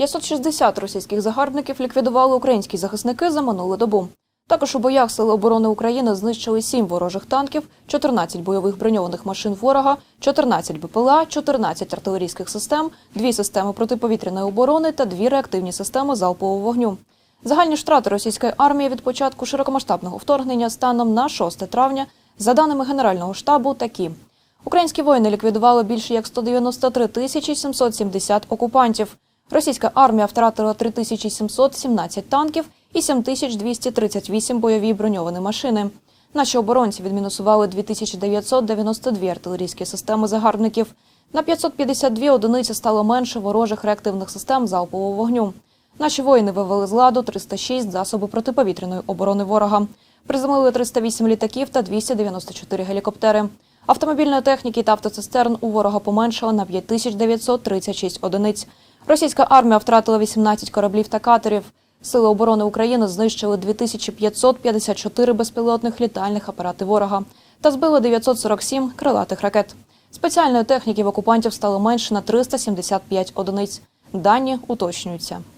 560 російських загарбників ліквідували українські захисники за минулу добу. Також у боях Сили оборони України знищили 7 ворожих танків, 14 бойових броньованих машин ворога, 14 БПЛА, 14 артилерійських систем, 2 системи протиповітряної оборони та 2 реактивні системи залпового вогню. Загальні втрати російської армії від початку широкомасштабного вторгнення станом на 6 травня, за даними Генерального штабу, такі. Українські воїни ліквідували більше як 193 тисячі 770 окупантів. Російська армія втратила 3717 танків і 7238 бойові броньовані машини. Наші оборонці відмінусували 2992 артилерійські системи загарбників. На 552 одиниці стало менше ворожих реактивних систем залпового вогню. Наші воїни вивели з ладу 306 засоби протиповітряної оборони ворога. Приземлили 308 літаків та 294 гелікоптери. Автомобільної техніки та автоцистерн у ворога поменшало на 5936 одиниць. Російська армія втратила 18 кораблів та катерів. Сили оборони України знищили 2554 безпілотних літальних апарати ворога та збили 947 крилатих ракет. Спеціальної техніки в окупантів стало менше на 375 одиниць. Дані уточнюються.